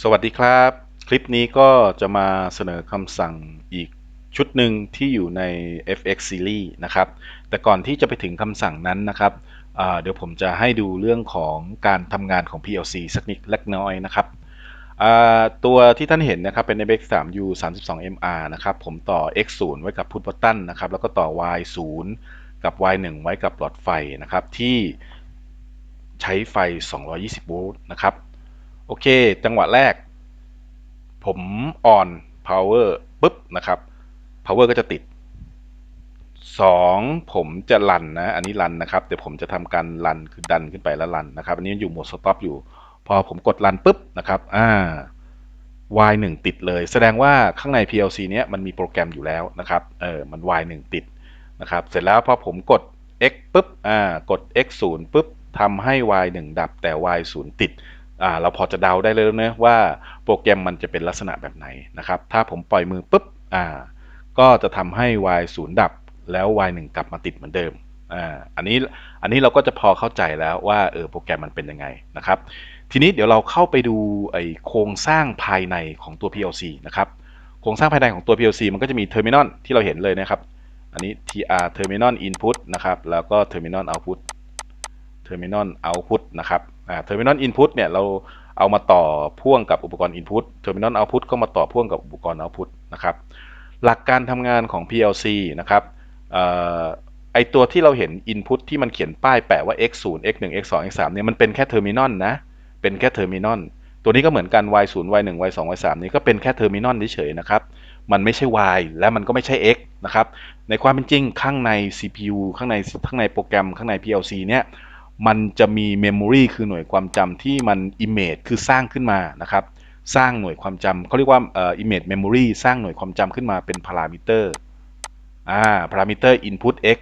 สวัสดีครับ คลิปนี้ก็จะมาเสนอคำสั่งอีกชุดหนึ่งที่อยู่ใน FX Series นะครับ แต่ก่อนที่จะไปถึงคำสั่งนั้นนะครับเดี๋ยวผมจะให้ดูเรื่องของการทำงานของ PLC สักนิดเล็กน้อยนะครับตัวที่ท่านเห็นนะครับเป็น FX 3 U 32 MR นะครับ ผมต่อ X 0ไว้กับพุทบัตตันนะครับ แล้วก็ต่อ Y 0กับ Y 1ไว้กับหลอดไฟนะครับ ที่ใช้ไฟ 220 โวลต์นะครับ อเค จังหวะแรก ผม on power ปุ๊บนะครับ power ก็จะติด 2 ผมจะรันนะ อันนี้รันนะครับเดี๋ยวผมจะทำการรันคือดันขึ้นไปแล้วรันนะครับ อันนี้อยู่โหมด stop อยู่ พอผมกดรันปุ๊บนะครับ อ่า y 1 ติดเลย แสดงว่าข้างใน PLC เนี้ยมันมีโปรแกรมอยู่แล้วนะครับ เออ มัน y 1 ติดนะครับ เสร็จแล้วพอผมกด x ปุ๊บ อ่า กด x 0ปุ๊บทำให้ y 1ดับแต่ y 0ติด เราพอจะเดาได้เลยนะว่าโปรแกรมมันจะเป็นลักษณะแบบไหนนะครับ ถ้าผมปล่อยมือปุ๊บอ่าก็จะทำให้ y 0ดับแล้ว y 1กลับมาติดเหมือนเดิมอ่าอันนี้อันนี้เราก็จะพอเข้าใจแล้วว่าเออโปรแกรมมันเป็นยังไงนะครับ ทีนี้เดี๋ยวเราเข้าไปดูไอโครงสร้างภายในของตัว PLC นะครับโครงสร้างภายในของตัว PLC มันก็จะมีเทอร์มินอลที่เราเห็นเลยนะครับ อันนี้ TR Terminal Input นะครับ แล้วก็ Terminal Output Terminal Output นะครับ อ่า Terminal Input เนี่ยเราเอามาต่อพ่วงกับอุปกรณ์ Input Terminal Output ก็มาต่อพ่วงกับอุปกรณ์ Output นะครับ หลักการทำงานของ PLC นะครับออไอตัวที่เราเห็น Input ที่มันเขียนป้ายแปะว่า x 0 x 1 x 2 x 3 เนี่ยมันเป็นแค่เทอร์มินอลนะ เป็นแค่เทอร์มินอลตัวนี้ก็เหมือนกัน y 0 y 1 y 2 y 3 นี่ก็เป็นแค่เทอร์มินอลเฉยๆนะครับ มันไม่ใช่ y และมันก็ไม่ใช่ x นะครับ ในความเป็นจริงข้างใน CPU ข้างในข้างในโปรแกรมข้างใน PLC เนี่ย มันจะมี Memory คือหน่วยความจำที่มัน Image คือสร้างขึ้นมานะครับสร้างหน่วยความจำเขาเรียกว่าเอ่อ Image Memory สร้างหน่วยความจำขึ้นมาเป็นพารามิเตอร์อ่าพารามิเตอร์ Input x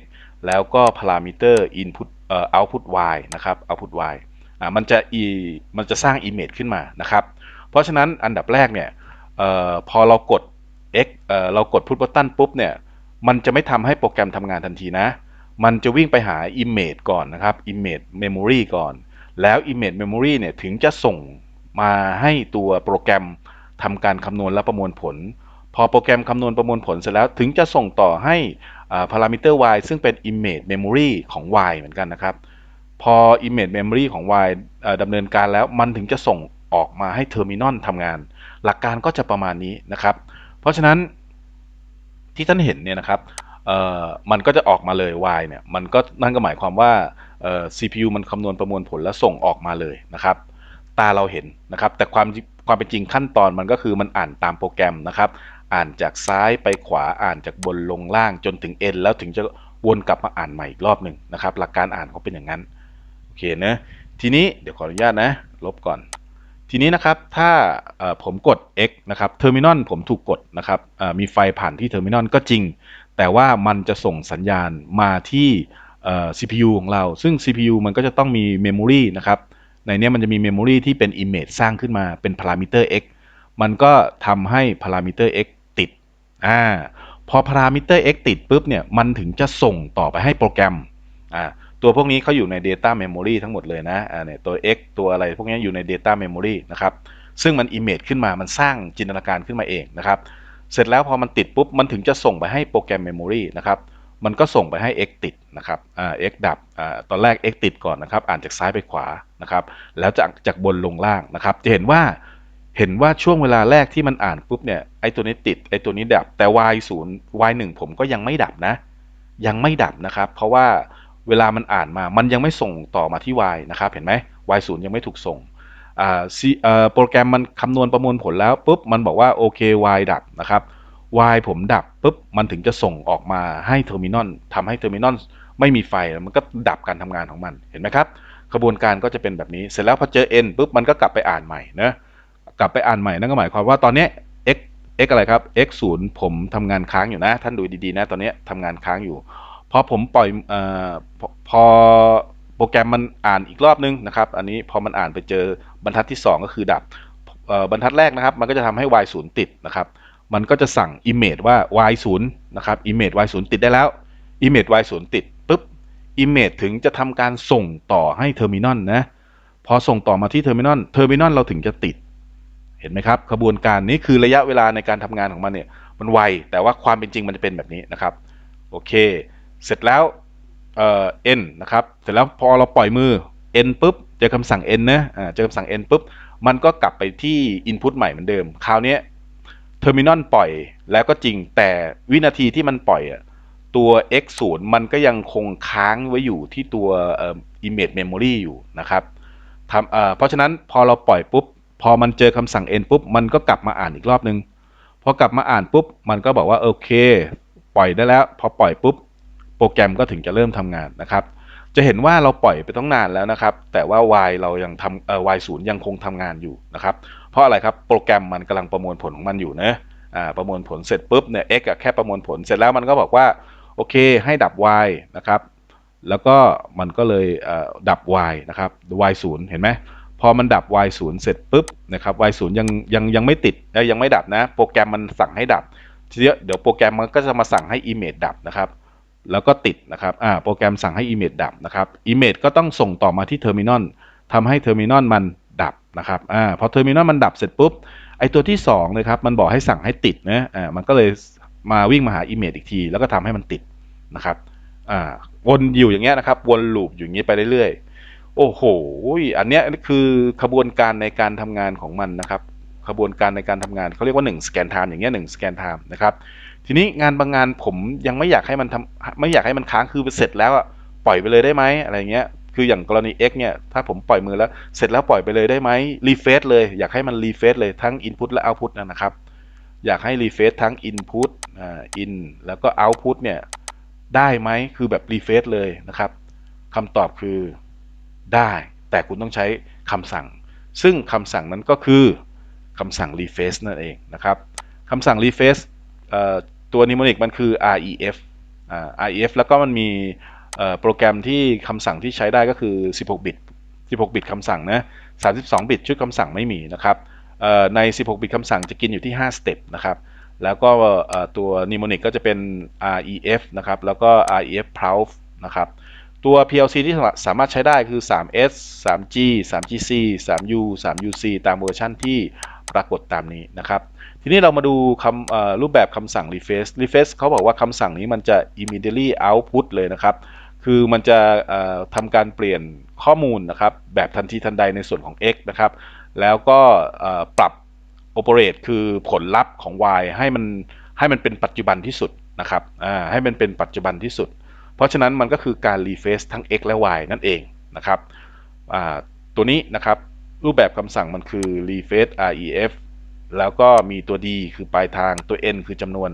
แล้วก็พารามิเตอร์ Input เอ่อ Output y นะครับ Output y อ่ามันจะ e มันจะสร้าง Image ขึ้นมานะครับ เพราะฉะนั้นอันดับแรกเนี่ยเอ่อพอเรากด x เอ่อเรากด Put Button ปุ๊บเนี่ยมันจะไม่ทำให้โปรแกรมทำงานทันทีนะ มันจะวิ่งไปหา Image ก่อนนะครับ Image Memory ก่อน แล้ว Image Memory เนี่ยถึงจะส่งมาให้ตัวโปรแกรมทำการคำนวณและประมวลผล พอโปรแกรมคำนวณประมวลผลเสร็จแล้วถึงจะส่งต่อให้พารามิเตอร์ y ซึ่งเป็น image memory ของ y เหมือนกันนะครับ พอ image memory ของ y อ่อดำเนินการแล้วมันถึงจะส่งออกมาให้ terminal ทำงาน หลักการก็จะประมาณนี้นะครับ เพราะฉะนั้นที่ท่านเห็นเนี่ยนะครับ มันก็จะออกมาเลย y เนี่ยมันก็นั่นก็หมายความว่าเอ่อ CPU มันคำนวณประมวลผลแล้วส่งออกมาเลยนะครับ ตาเราเห็นนะครับ แต่ความความเป็นจริงขั้นตอนมันก็คือมันอ่านตามโปรแกรมนะครับ อ่านจากซ้ายไปขวาอ่านจากบนลงล่างจนถึง n แล้วถึงจะวนกลับมาอ่านใหม่อีกรอบหนึ่งนะครับ หลักการอ่านเขาเป็นอย่างนั้นโอเคนะทีนี้เดี๋ยวขออนุญาตนะ ลบก่อน ทีนี้นะครับถ้าผมกด x นะครับเทอร์มินอลผมถูกกดนะครับมีไฟผ่านที่เทอร์มินอลก็จริง แต่ว่ามันจะส่งสัญญาณมาที่ CPU ของเรา ซึ่ง CPU มันก็จะต้องมี Memory นะครับ ในนี้มันจะมี Memory ที่เป็น Image สร้างขึ้นมาเป็น Parameter x มันก็ทำให้ Parameter x ติด อ่า พอ Parameter x ติดปุ๊บเนี่ย มันถึงจะส่งต่อไปให้โปรแกรม อ่า ตัวพวกนี้เขาอยู่ใน Data Memory ทั้งหมดเลยนะ อ่า เนี่ย ตัว x ตัวอะไรพวกนี้อยู่ใน Data Memory นะครับ ซึ่งมัน Image ขึ้นมา มันสร้างจินตนาการขึ้นมาเองนะครับ เสร็จแล้วพอมันติดปุ๊บมันถึงจะส่งไปให้โปรแกรม Memory นะครับมันก็ส่งไปให้ x ติดนะครับอ่า x ดับอ่าตอนแรก x ติดก่อนนะครับ อ่านจากซ้ายไปขวานะครับ แล้วจากจากบนลงล่างนะครับ จะเห็นว่าเห็นว่าช่วงเวลาแรกที่มันอ่านปุ๊บเนี่ยไอตัวนี้ติดไอตัวนี้ดับแต่ y 0 y 1ผมก็ยังไม่ดับนะ ยังไม่ดับนะครับ เพราะว่าเวลามันอ่านมามันยังไม่ส่งต่อมาที่ y นะครับ เห็นไหม y 0ยังไม่ถูกส่ง โปรแกรมมันคำนวณประมวลผลแล้วปุ๊บมันบอกว่าโอเค y ดับนะครับ y ผมดับปุ๊บมันถึงจะส่งออกมาให้เทอร์มินอลทำให้เทอร์มินอลไม่มีไฟมันก็ดับการทำงานของมันเห็นไหมครับกระบวนการก็จะเป็นแบบนี้ เสร็จแล้วพอเจอ n ปุ๊บมันก็กลับไปอ่านใหม่นะกลับไปอ่านใหม่นั่นก็หมายความว่าตอนนี้ x x อะไรครับ x 0ผมทำงานค้างอยู่นะ ท่านดูดีๆนะตอนนี้ทำงานค้างอยู่พอผมปล่อยอพอ โปรแกรมมันอ่านอีกรอบนึงนะครับ อันนี้พอมันอ่านไปเจอบรรทัดที่ 2 ก็คือดับบรรทัดแรกนะครับ มันก็จะทำให้ y 0ติดนะครับ มันก็จะสั่ง image ว่า y 0นะครับ image y 0ติดได้แล้ว image y 0ติดปุ๊บ image ถึงจะทำการส่งต่อให้ terminal นะ พอส่งต่อมาที่ terminal terminal เราถึงจะติด เห็นไหมครับขบวนการนี้คือระยะเวลาในการทำงานของมันเนี่ย มันไว แต่ว่าความเป็นจริงมันจะเป็นแบบนี้นะครับ โอเค เสร็จแล้ว เอ่อ n นะครับ เสร็จแล้วพอเราปล่อยมือ n ปุ๊บ เจอคำสั่ง n นะอ่าเจอคำสั่ง n ปุ๊บ มันก็กลับไปที่ input ใหม่เหมือนเดิม คราวนี้เทอร์มินอลปล่อยแล้วก็จริง แต่วินาทีที่มันปล่อยอะตัว x 0มันก็ยังคงค้างไว้อยู่ที่ตัวอ่อ image memory อยู่นะครับทำเเพราะฉะนั้นพอเราปล่อยปุ๊บ พอมันเจอคำสั่ง n ปุ๊บ มันก็กลับมาอ่านอีกรอบนึง พอกลับมาอ่านปุ๊บ มันก็บอกว่าโอเค ปล่อยได้แล้ว พอปล่อยปุ๊บ โปรแกรมก็ถึงจะเริ่มทำงานนะครับ จะเห็นว่าเราปล่อยไปต้องนานแล้วนะครับ แต่ว่า y เรายังทำเอ่อ y 0ยังคงทำงานอยู่นะครับ เพราะอะไรครับ โปรแกรมมันกำลังประมวลผลของมันอยู่นะอ่าประมวลผลเสร็จปุ๊บเนี่ย x อะแค่ประมวลผลเสร็จแล้วมันก็บอกว่าโอเคให้ดับ y นะครับแล้วก็มันก็เลยเอ่อดับ y นะครับ y 0เห็นไหมพอมันดับ y 0เสร็จปุ๊บนะครับ y 0ยังยังยังไม่ติดยยังไม่ดับนะ โปรแกรมมันสั่งให้ดับทีเดียวเดี๋ยวโปรแกรมมันก็จะมาสั่งให้ image ดับนะครับ แล้วก็ติดนะครับอ่าโปรแกรมสั่งให้ image ดับนะครับ image ก็ต้องส่งต่อมาที่ terminal ทำให้ terminal มันดับนะครับอ่าพอ terminal มันดับเสร็จปุ๊บไอตัวที่2นะครับมันบอกให้สั่งให้ติดนะอ่ามันก็เลยมาวิ่งมาหา image อีกที แล้วก็ทำให้มันติดนะครับอ่าวนอยู่อย่างเงี้ยนะครับวนลูปอยู่อย่างนี้ไปเรื่อยๆโอ้โห อันเนี้ยคือขบวนการในการทำงานของมันนะครับ ขบวนการในการทำงานเขาเรียกว่า1 scan time อย่างเงี้ย1 scan time นะครับทีนี้งานบางงานผมยังไม่อยากให้มันทำไม่อยากให้มันค้างคือเสร็จแล้วอะปล่อยไปเลยได้ไหมอะไรเงี้ยคืออย่างกรณี X เนี่ยถ้าผมปล่อยมือแล้วเสร็จแล้วปล่อยไปเลยได้ไหมรีเฟซเลยอยากให้มันรีเฟซเลยทั้ง Input และ Output นะครับอยากให้รีเฟซทั้ง Input อ่า In แล้วก็ Output เนี่ยได้ไหมคือแบบรีเฟซเลยนะครับคำตอบคือได้ แต่คุณต้องใช้คำสั่ง ซึ่งคำสั่งนั้นก็คือ คำสั่ง refresh นั่นเองนะครับคำสั่ง refresh ตัวนิโมนิกมันคือ ref อ ref แล้วก็มันมีโปรแกรมที่คำสั่งที่ใช้ได้ก็คือ 16 บิต 16 บิตคำสั่งนะ 32 บิตชุดคำสั่งไม่มีนะครับใน 16 บิตคำสั่งจะกินอยู่ที่ 5 สเต็ปนะครับ แล้วก็ตัว mnemonic ก็จะเป็น ref นะครับ แล้วก็ ref prouf นะครับ ตัว PLC ที่สามารถใช้ได้คือ 3S 3G 3GC 3U 3UC ตามเวอร์ชันที่ ปรากฏตามนี้นะครับ ทีนี้เรามาดูคำรูปแบบคำสั่ง refresh refresh เขาบอกว่าคำสั่งนี้มันจะ immediately output เลยนะครับ คือมันจะทำการเปลี่ยนข้อมูลนะครับ แบบทันทีทันใดในส่วนของ x นะครับ แล้วก็ปรับ operate คือผลลัพธ์ของ y ให้มันให้มันเป็นปัจจุบันที่สุดนะครับให้มันเป็นปัจจุบันที่สุด เพราะฉะนั้นมันก็คือการ refresh ทั้ง x และ y นั่นเองนะครับตัวนี้นะครับ รูปแบบคำสั่งมันคือ refresh ref แล้วก็มีตัว d คือปลายทางตัว n คือจำนวน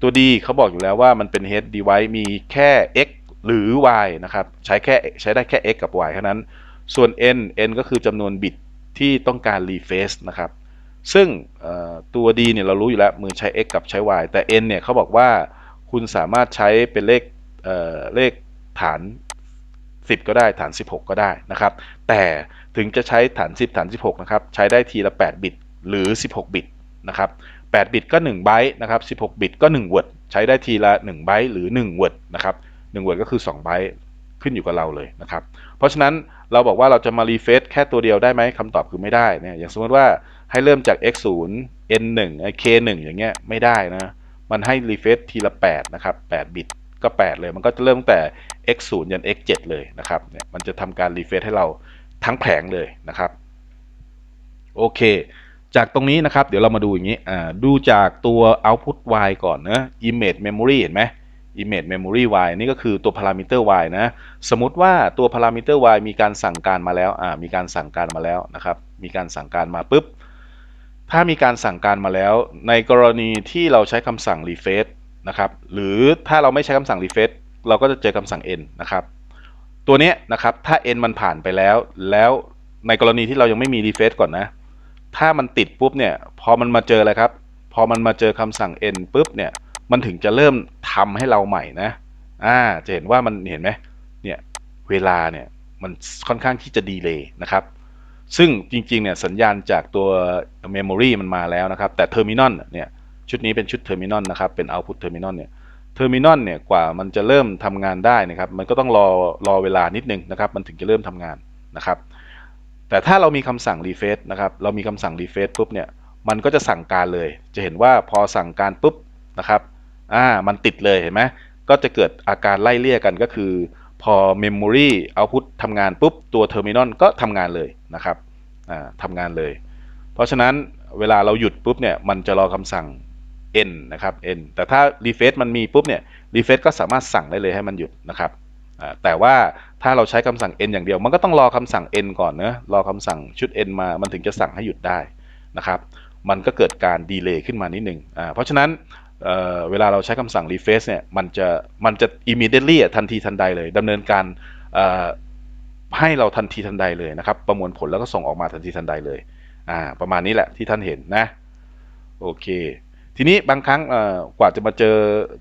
ตัว d เขาบอกอยู่แล้วว่ามันเป็น head device มีแค่ x หรือ y นะครับ ใช้แค่ใช้ได้แค่ x กับ y เท่านั้น ส่วน n n ก็คือจำนวนบิตที่ต้องการ refresh นะครับ ซึ่งตัว d เนี่ยเรารู้อยู่แล้วมือใช้ x กับใช้ y แต่ n เนี่ยเขาบอกว่าคุณสามารถใช้เป็นเลขเอ่อเลขฐาน 10 ก็ได้ฐาน 16 ก็ได้นะครับ แต่ถึงจะใช้ฐาน 10 ฐาน 16 นะครับ ใช้ได้ทีละ 8 บิต หรือ 16 บิตนะครับ 8 บิตก็ 1 ไบต์นะครับ 16 บิตก็1เวิร์ดใช้ได้ทีละ 1 ไบต์หรือ1เวิร์ดนะครับ1เวิร์ดก็คือ 2 ไบต์ขึ้นอยู่กับเราเลยนะครับ เพราะฉะนั้นเราบอกว่าเราจะมารีเฟซแค่ตัวเดียวได้ไหมคำตอบคือไม่ได้เนี่ยอย่างสมมติว่าให้เริ่มจาก x 0 n 1 k 1อย่างเงี้ยไม่ได้นะ มันให้รีเฟซทีละ 8 นะครับ 8 บิตก็ 8 เลย มันก็จะเริ่มตั้งแต่ x 0ยัน x 7เลยนะครับเนี่ยมันจะทำการรีเฟซให้เรา ทั้งแผงเลยนะครับ โอเค จากตรงนี้นะครับ เดี๋ยวเรามาดูอย่างนี้ดูจากตัว output y ก่อนนะ image memory เห็นไหม image memory y นี่ก็คือตัว parameter y นะ สมมติว่าตัว parameter y มีการสั่งการมาแล้วมีการสั่งการมาแล้วนะครับ มีการสั่งการมาปุ๊บ ถ้ามีการสั่งการมาแล้ว ในกรณีที่เราใช้คำสั่ง refresh นะครับ หรือถ้าเราไม่ใช้คำสั่ง refresh เราก็จะเจอคำสั่ง n นะครับ ตัวนี้นะครับถ้า n มันผ่านไปแล้ว แล้วในกรณีที่เรายังไม่มี refresh ก่อนนะ ถ้ามันติดปุ๊บเนี่ยพอมันมาเจออะไรครับ พอมันมาเจอคำสั่ง n ปุ๊บเนี่ยมันถึงจะเริ่มทำให้เราใหม่นะอ่าจะเห็นว่ามันเห็นไหมเนี่ยเวลาเนี่ยมันค่อนข้างที่จะดีเลย์นะครับซึ่งจริงๆเนี่ยสัญญาณจากตัว Memory มันมาแล้วนะครับ แต่ Terminal เนี่ยชุดนี้เป็นชุด Terminal นะครับ เป็น Output Terminal เนี่ย Terminal เนี่ยกว่ามันจะเริ่มทำงานได้นะครับ มันก็ต้องรอรอเวลานิดนึงนะครับ มันถึงจะเริ่มทำงานนะครับ แต่ถ้าเรามีคำสั่ง refresh นะครับ เรามีคำสั่ง refresh ปุ๊บเนี่ย มันก็จะสั่งการเลย จะเห็นว่าพอสั่งการปุ๊บนะครับ อ่า มันติดเลยเห็นไหมก็จะเกิดอาการไล่เลี่ยกันก็คือ พอ memory output ทำงานปุ๊บ ตัว terminal ก็ทำงานเลยนะครับ อ่าทำงานเลย เพราะฉะนั้นเวลาเราหยุดปุ๊บเนี่ย มันจะรอคำสั่ง n นะครับ n แต่ถ้า refresh มันมีปุ๊บเนี่ย refresh ก็สามารถสั่งได้เลยให้มันหยุดนะครับแต่ว่าถ้าเราใช้คำสั่ง n อย่างเดียว มันก็ต้องรอคำสั่ง n ก่อนนะรอคำสั่งชุด n มา มันถึงจะสั่งให้หยุดได้นะครับ มันก็เกิดการดีเลย์ขึ้นมานิดนึงอ่าเพราะฉะนั้นเเวลาเราใช้คำสั่ง refresh เนี่ย มันจะ มันจะ immediately ทันทีทันใดเลยดำเนินการให้เราทันทีทันใดเลยนะครับ ประมวลผลแล้วก็ส่งออกมาทันทีทันใดเลย อ่า ประมาณนี้แหละที่ท่านเห็นนะ โอเค ทีนี้บางครั้งกว่าจะมาเจอ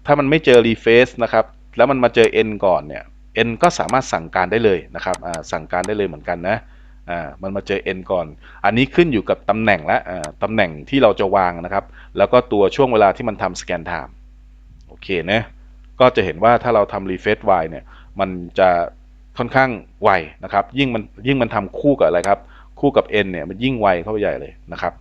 ถ้ามันไม่เจอ refresh นะครับแล้วมันมาเจอ n ก่อนเนี่ย n ก็สามารถสั่งการได้เลยนะครับสั่งการได้เลยเหมือนกันนะมันมาเจอ n ก่อน อันนี้ขึ้นอยู่กับตำแหน่งและตำแหน่งที่เราจะวางนะครับ แล้วก็ตัวช่วงเวลาที่มันทำ scan time โอเคนะก็จะเห็นว่าถ้าเราทำ refresh y เนี่ยมันจะค่อนข้างไวนะครับ ยิ่งมันยิ่งมันทำคู่กับอะไรครับ คู่กับ n เนี่ยมันยิ่งไวเข้าไปใหญ่เลยนะครับ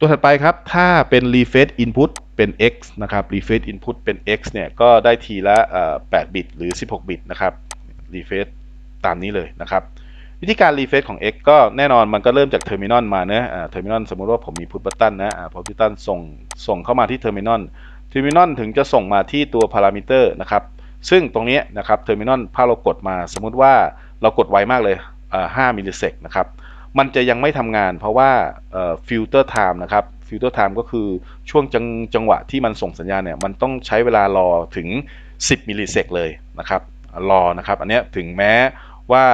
ตัวถัดไปครับ ถ้าเป็น refresh input เป็น x นะครับ refresh input เป็น x เนี่ยก็ได้ทีละ 8 บิตหรือ 16 บิตนะครับ refresh ตามนี้เลยนะครับ วิธีการ refresh ของ x ก็แน่นอนมันก็เริ่มจาก terminal มาเนะอ่า terminal สมมติว่าผมมี put button นะ put button ส่งส่งเข้ามาที่ terminal terminal ถึงจะส่งมาที่ตัว parameter นะครับ ซึ่งตรงนี้นะครับ terminal ถ้าเรากดมาสมมติว่าเรากดไวมากเลย5มิลลิเซกนะครับ มันจะยังไม่ทำงาน เพราะว่าฟิลเตอร์ไทม์นะครับฟิลเตอร์ไทม์ก็คือช่วงจังจังหวะที่มันส่งสัญญาณเนี่ยมันต้องใช้เวลารอถึง 10มิลลิเซกเลยนะครับรอนะครับ อันนี้ถึงแม้ว่า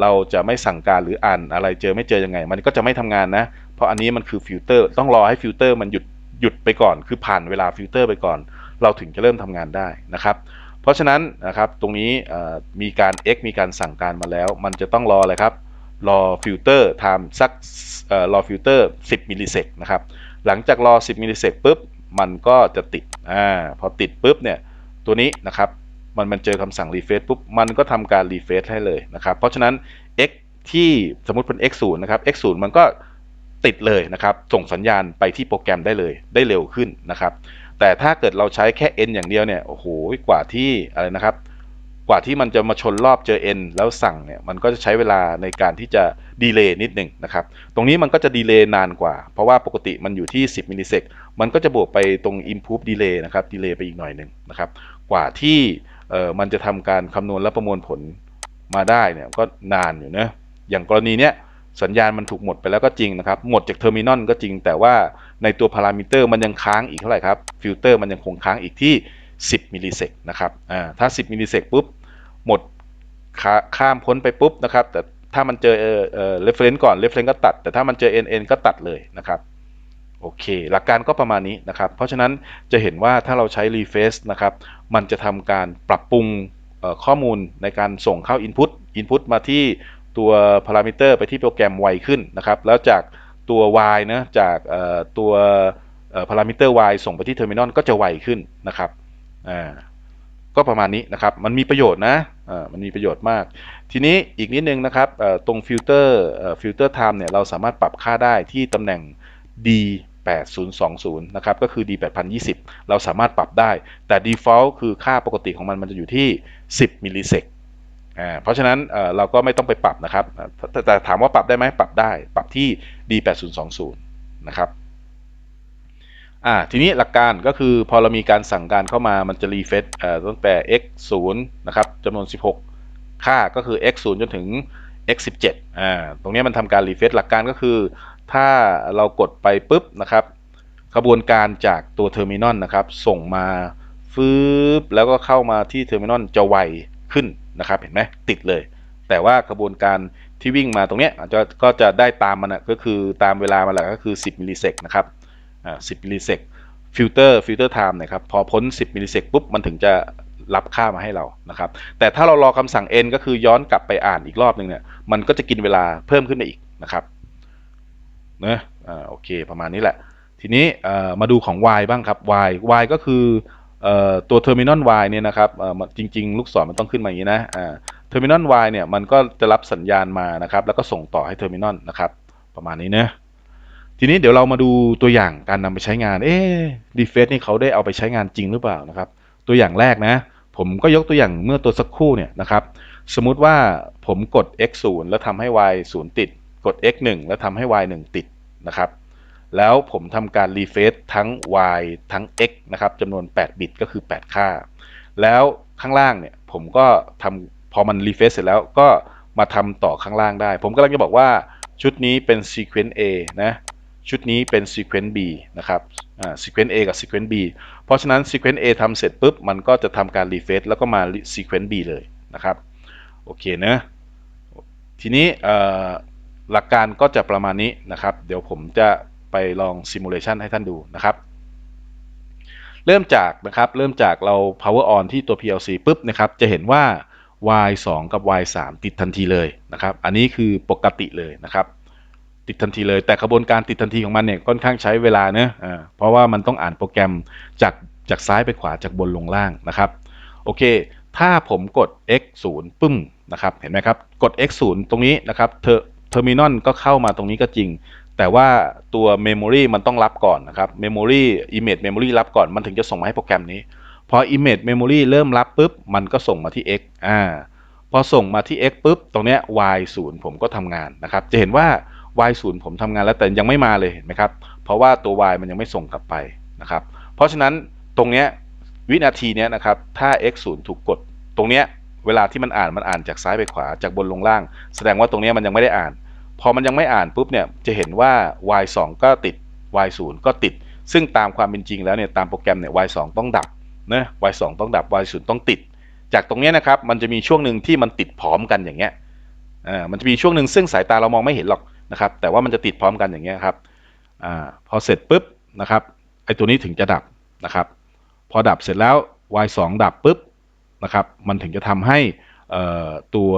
เราจะไม่สั่งการหรืออ่านอะไรเจอไม่เจอยังไง มันก็จะไม่ทำงานนะ เพราะอันนี้มันคือฟิลเตอร์ต้องรอให้ฟิลเตอร์มันหยุดหยุดไปก่อน คือผ่านเวลาฟิลเตอร์ไปก่อน เราถึงจะเริ่มทำงานได้นะครับ เพราะฉะนั้นนะครับตรงนี้มีการ X มีการสั่งการมาแล้ว มันจะต้องรออะไรครับ รอฟิลเตอร์ไทม์สักรอฟิลเตอร์ 10มิลลิเซกนะครับ หลังจากรอ 10มิลลิเซกปุ๊บ มันก็จะติดอ่าพอติดปุ๊บเนี่ย ตัวนี้นะครับ มันมันเจอคำสั่ง refresh ปุ๊บ มันก็ทำการ refresh ให้เลยนะครับ เพราะฉะนั้น x ที่สมมติเป็น x 0นะครับ x 0มันก็ติดเลยนะครับ ส่งสัญญาณไปที่โปรแกรมได้เลย ได้เร็วขึ้นนะครับ แต่ถ้าเกิดเราใช้แค่ n อย่างเดียวเนี่ย โอ้โห กว่าที่อะไรนะครับ กว่าที่มันจะมาชนรอบเจอ n แล้วสั่งเนี่ยมันก็จะใช้เวลาในการที่จะดีเลย์นิดหนึ่งนะครับ ตรงนี้มันก็จะดีเลย์นานกว่า เพราะว่าปกติมันอยู่ที่ 10มิลลิเซกมันก็จะบวกไปตรง improve delay นะครับดีเลย์ไปอีกหน่อยหนึ่งนะครับ กว่าที่เอ่อมันจะทำการคำนวณและประมวลผลมาได้เนี่ยก็นานอยู่นะอย่างกรณีเนี้ยสัญญาณมันถูกหมดไปแล้วก็จริงนะครับ หมดจากเทอร์มินอลก็จริง แต่ว่าในตัวพารามิเตอร์มันยังค้างอีกเท่าไหร่ครับ ฟิลเตอร์มันยังคงค้างอีกที่ 10มิลลิเซกนะครับ อ่า ถ้า 10มิลลิเซกปุ๊บ หมดข้าข้ามพ้นไปปุ๊บนะครับ แต่ถ้ามันเจอเอ่อเอ่อ reference ก่อน reference ก็ตัด แต่ถ้ามันเจอ NN ก็ตัดเลยนะครับโอเค หลักการก็ประมาณนี้นะครับ เพราะฉะนั้นจะเห็นว่าถ้าเราใช้ refresh นะครับ มันจะทำการปรับปรุงข้อมูลในการส่งเข้า input input มาที่ตัว parameter ไปที่โปรแกรมไวขึ้นนะครับ แล้วจากตัว y นะจากตัวเอ่อ parameter y ส่งไปที่ terminal ก็จะไวขึ้นนะครับอ่า ก็ประมาณนี้นะครับ มันมีประโยชน์นะอ่ามันมีประโยชน์มาก ทีนี้อีกนิดนึงนะครับตรงฟิลเตอร์ฟิลเตอร์ไทม์เนี่ยเราสามารถปรับค่าได้ที่ตำแหน่ง D 8020นะครับก็คือ D 8020 เราสามารถปรับได้ แต่ default คือค่าปกติของมันมันจะอยู่ที่ 10 มิลลิเซกอ่าเพราะฉะนั้นเราก็ไม่ต้องไปปรับนะครับแต่ถามว่าปรับได้ไหมปรับได้ ปรับที่ D 8020นะครับ อ่าทีนี้หลักการก็คือพอเรามีการสั่งการเข้ามามันจะรีเฟซอ่อตั้งแต่ x 0นะครับจำนวน 16 ค่าก็คือ x 0จนถึง x 17อ่าตรงนี้มันทำการรีเฟซหลักการก็คือ ถ้าเรากดไปปุ๊บนะครับกระบวนการจากตัวเทอร์มินอลนะครับ ส่งมาฟืบแล้วก็เข้ามาที่เทอร์มินอลจะไวขึ้นนะครับ เห็นไหมติดเลย แต่ว่ากระบวนการที่วิ่งมาตรงเนี้ยจะก็จะได้ตามมันนะก็คือตามเวลามาแหละก็คือ 10มิลลิเซกนะครับ 10มิลลิเซกฟิลเตอร์ฟิลเตอร์ไทม์นะครับพอพ้น 10มิลลิเซกปุ๊บมันถึงจะรับค่ามาให้เรานะครับ แต่ถ้าเรารอคำสั่ง n ก็คือย้อนกลับไปอ่านอีกรอบหนึ่งเนี่ยมันก็จะกินเวลาเพิ่มขึ้นไปอีกนะครับเนะอ่าโอเคประมาณนี้แหละ ทีนี้เอ่อมาดูของ y บ้างครับ y y ก็คือเอ่อตัว terminal y เนี่ยนะครับเอ่อจริง ๆ ลูกศรมันต้องขึ้นมาอย่างนี้นะอ่าเทอร์มินอล y เนี่ยมันก็จะรับสัญญาณมานะครับ แล้วก็ส่งต่อให้เทอร์มินอลนะครับ ประมาณนี้นะ ทีนี้เดี๋ยวเรามาดูตัวอย่างการนำไปใช้งาน เอ๊ดีเฟสนี่เขาได้เอาไปใช้งานจริงหรือเปล่านะครับ ตัวอย่างแรกนะ ผมก็ยกตัวอย่างเมื่อตัวสักครู่เนี่ยนะครับ สมมุติว่าผมกด x 0แล้วทำให้ y 0ติด กด x 1แล้วทำให้ y 1ติดนะครับ แล้วผมทำการรีเฟซทั้ง y ทั้ง x นะครับจำนวน 8 บิตก็คือ 8 ค่า แล้วข้างล่างเนี่ยผมก็ทำพอมันรีเฟซเสร็จแล้วก็มาทำต่อข้างล่างได้ ผมกำลังจะบอกว่าชุดนี้เป็น sequence A นะ ชุดนี้เป็น sequence B นะครับอ่า sequence A กับ sequence B เพราะฉะนั้น sequence A ทำเสร็จปุ๊บ มันก็จะทำการรีเฟซแล้วก็มา sequence B เลยนะครับ โอเคนะทีนี้หลักการก็จะประมาณนี้นะครับ เดี๋ยวผมจะไปลอง simulation ให้ท่านดูนะครับ เริ่มจากนะครับ เริ่มจากเรา power on ที่ตัว PLC ปุ๊บนะครับ จะเห็นว่า y 2 กับ y 3ติดทันทีเลยนะครับ อันนี้คือปกติเลยนะครับ ติดทันทีเลย แต่กระบวนการติดทันทีของมันเนี่ยค่อนข้างใช้เวลาเนะอ่าเพราะว่ามันต้องอ่านโปรแกรมจากจากซ้ายไปขวาจากบนลงล่างนะครับโอเค ถ้าผมกด x 0ปึ้มนะครับเห็นไหมครับกด x 0ตรงนี้นะครับเทอร์เทอร์มินอลก็เข้ามาตรงนี้ก็จริง แต่ว่าตัว Memory มันต้องรับก่อนนะครับ Memory Image Memory รับก่อนมันถึงจะส่งมาให้โปรแกรมนี้ พอ Image Memory เริ่มรับปุ๊บมันก็ส่งมาที่ x อ่าพอส่งมาที่ x ปุ๊บตรงเนี้ย y 0ผมก็ทำงานนะครับจะเห็นว่า y 0ผมทำงานแล้วแต่ยังไม่มาเลยเห็นไหมครับ เพราะว่าตัว y มันยังไม่ส่งกลับไปนะครับ เพราะฉะนั้นตรงเนี้ยวินาทีเนี้ยนะครับ ถ้า x 0ถูกกด ตรงเนี้ยเวลาที่มันอ่านมันอ่านจากซ้ายไปขวาจากบนลงล่าง แสดงว่าตรงเนี้ยมันยังไม่ได้อ่าน พอมันยังไม่อ่านปุ๊บเนี่ยจะเห็นว่า y 2ก็ติด y 0ก็ติด ซึ่งตามความเป็นจริงแล้วเนี่ยตามโปรแกรมเนี่ย y 2ต้องดับนะ y 2ต้องดับ y 0ต้องติด จากตรงเนี้ยนะครับมันจะมีช่วงหนึ่งที่มันติดพร้อมกันอย่างเงี้ยอ่ามันจะมีช่วงหนึ่งซึ่งสายตาเรามองไม่เห็นหรอก นะครับ แต่ว่ามันจะติดพร้อมกันอย่างเงี้ยครับอ่าพอเสร็จปุ๊บนะครับไอตัวนี้ถึงจะดับนะครับ พอดับเสร็จแล้ว y 2ดับปุ๊บนะครับ มันถึงจะทำให้ตัว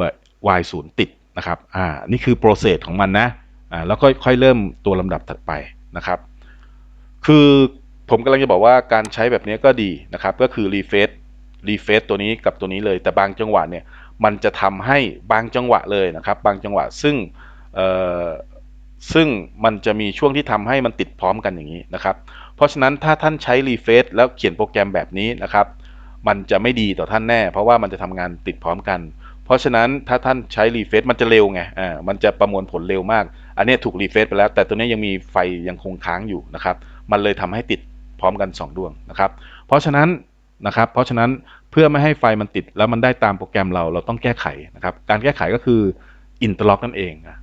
y 0ติดนะครับอ่านี่คือโปรเซสของมันนะอ่าแล้วก็ค่อยเริ่มตัวลำดับถัดไปนะครับ คือผมกำลังจะบอกว่าการใช้แบบนี้ก็ดีนะครับ ก็คือรีเฟซรีเฟซตัวนี้กับตัวนี้เลย แต่บางจังหวะเนี่ยมันจะทำให้บางจังหวะเลยนะครับ บางจังหวะซึ่ง ซึ่งมันจะมีช่วงที่ทำให้มันติดพร้อมกันอย่างนี้นะครับ เพราะฉะนั้นถ้าท่านใช้รีเฟซแล้วเขียนโปรแกรมแบบนี้นะครับ มันจะไม่ดีต่อท่านแน่ เพราะว่ามันจะทำงานติดพร้อมกัน เพราะฉะนั้นถ้าท่านใช้รีเฟซมันจะเร็วไงอ่ามันจะประมวลผลเร็วมาก อันนี้ถูกรีเฟซไปแล้ว แต่ตัวนี้ยังมีไฟยังคงค้างอยู่นะครับ มันเลยทำให้ติดพร้อมกัน 2 ดวงนะครับ เพราะฉะนั้นนะครับ เพราะฉะนั้นเพื่อไม่ให้ไฟมันติดแล้วมันได้ตามโปรแกรมเราเราต้องแก้ไขนะครับ การแก้ไขก็คืออินเตอร์ล็อกนั่นเองนะ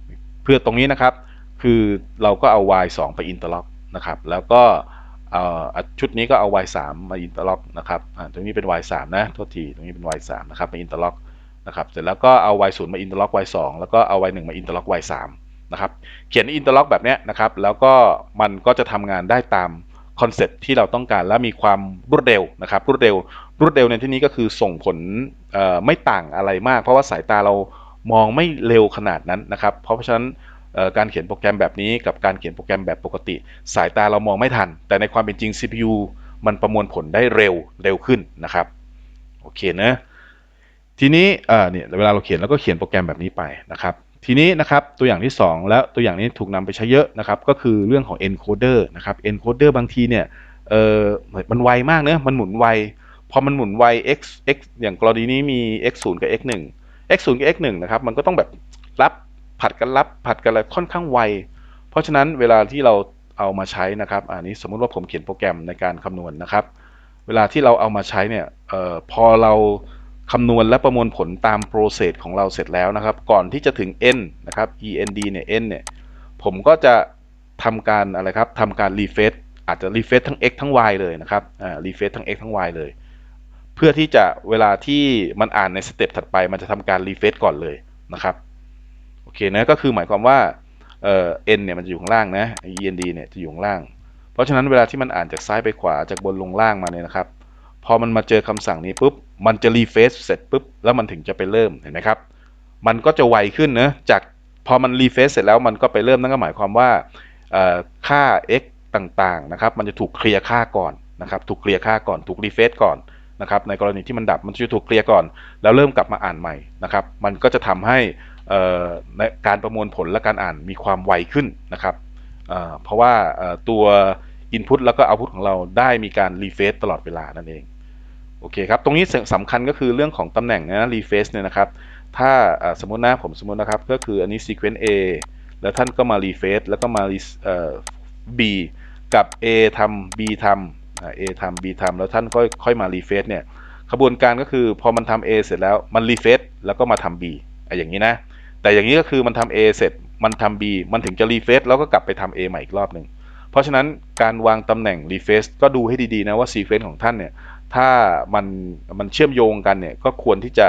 พื่อตรงนี้นะครับ คือเราก็เอา y 2 ไปอินเตอร์ล็อกนะครับ แล้วก็เอ่อชุดนี้ก็เอา y 3มาอินเตอร์ล็อกนะครับตรงนี้เป็น y 3นะโทษทีตรงนี้เป็น y 3นะครับมาอินเตอร์ล็อกนะครับ เสร็จแล้วก็เอา y 0มาอินเตอร์ล็อก y 2แล้วก็เอา y 1มาอินเตอร์ล็อก y 3นะครับ เขียนอินเตอร์ล็อกแบบเนี้ยนะครับ แล้วก็มันก็จะทำงานได้ตามคอนเซ็ปต์ที่เราต้องการและมีความรวดเร็วนะครับรวดเร็วรวดเร็วในที่นี้ก็คือส่งผลไม่ต่างอะไรมาก เพราะว่าสายตาเรา มองไม่เร็วขนาดนั้นนะครับ เพราะฉะนั้นการเขียนโปรแกรมแบบนี้กับการเขียนโปรแกรมแบบปกติ สายตาเรามองไม่ทัน แต่ในความเป็นจริง CPU มันประมวลผลได้เร็วเร็วขึ้นนะครับโอเคนะทีนี้เนี่ยเวลาเราเขียนแล้วก็เขียนโปรแกรมแบบนี้ไปนะครับ ทีนี้นะครับตัวอย่างที่ 2 แล้วตัวอย่างนี้ถูกนำไปใช้เยอะนะครับ ก็คือเรื่องของ encoder นะครับ encoder บางทีเนี่ยเออมันไวมากเนะมันหมุนไวพอมันหมุนไว x x อย่างกรณีนี้มี x 0กับ x 1 x 0กับ x 1นะครับมันก็ต้องแบบรับผัดกันรับผัดกันอะไรค่อนข้างไว เพราะฉะนั้นเวลาที่เราเอามาใช้นะครับ อันนี้สมมุติว่าผมเขียนโปรแกรมในการคำนวณนะครับ เวลาที่เราเอามาใช้เนี่ยออพอเราคำนวณและประมวลผลตามโปรเซสของเราเสร็จแล้วนะครับ ก่อนที่จะถึง n นะครับ end เนี่ย n เนี่ย ผมก็จะทำการอะไรครับทำการรีเฟซอาจจะรีเฟซทั้ง x ทั้ง y เลยนะครับ อ่า รีเฟซทั้ง x ทั้ง y เลย เพื่อที่จะเวลาที่มันอ่านในสเต็ปถัดไป มันจะทำการรีเฟซก่อนเลยนะครับโอเคนะก็คือหมายความว่าเอ่อ n เนี่ยมันจะอยู่ข้างล่างนะ end เนี่ยจะอยู่ข้างล่าง เพราะฉะนั้นเวลาที่มันอ่านจากซ้ายไปขวาจากบนลงล่างมาเนี่ยนะครับ พอมันมาเจอคำสั่งนี้ปุ๊บมันจะรีเฟซเสร็จปุ๊บแล้วมันถึงจะไปเริ่มเห็นไหมครับ มันก็จะไวขึ้นนะจากพอมันรีเฟซเสร็จแล้วมันก็ไปเริ่มนั่นก็หมายความว่าเอ่อค่า x ต่างๆนะครับ มันจะถูกเคลียร์ค่าก่อนนะครับ ถูกเคลียร์ค่าก่อน ถูกรีเฟซก่อน นะครับในกรณีที่มันดับมันจะถูกเคลียร์ก่อน แล้วเริ่มกลับมาอ่านใหม่นะครับ มันก็จะทำให้การประมวลผลและการอ่านมีความไวขึ้นนะครับเเพราะว่าตัว Input แล้วก็ Output ของเราได้มีการรีเฟซตลอดเวลานั่นเองโอเคครับ ตรงนี้สำคัญก็คือเรื่องของตำแหน่งนะรีเฟซเนี่ยนะครับ ถ้าสมมตินะผมสมมตินะครับ ก็คืออันนี้ sequence A แล้วท่านก็มารีเฟซแล้วก็มา B กับ A ทำ B ทำอ่า A ทำ B ทำแล้วท่านค่อยค่อยมารีเฟซเนี่ยขบวนการก็คือพอมันทำ A เสร็จแล้วมันรีเฟซแล้วก็มาทำ B อะอย่างนี้นะ แต่อย่างนี้ก็คือมันทำ A เสร็จมันทำ B มันถึงจะรีเฟซแล้วก็กลับไปทำ A ใหม่อีกรอบหนึ่งเพราะฉะนั้นการวางตำแหน่งรีเฟซก็ดูให้ดีๆนะว่าซีเควนต์ของท่านเนี่ยถ้ามันมันเชื่อมโยงกันเนี่ยก็ควรที่จะ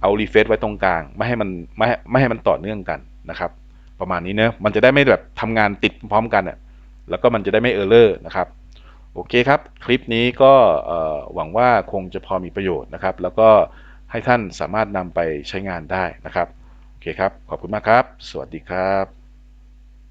เอารีเฟซไว้ตรงกลาง ไม่ให้มันไม่ให้ไม่ให้มันต่อเนื่องกันนะครับ ประมาณนี้เนะมันจะได้ไม่แบบทำงานติดพร้อมกันอะแล้วก็มันจะได้ไม่เออร์เลอร์นะครับ โอเคครับ คลิปนี้ก็หวังว่าคงจะพอมีประโยชน์นะครับ แล้วก็ให้ท่านสามารถนำไปใช้งานได้นะครับ โอเคครับ ขอบคุณมากครับ สวัสดีครับ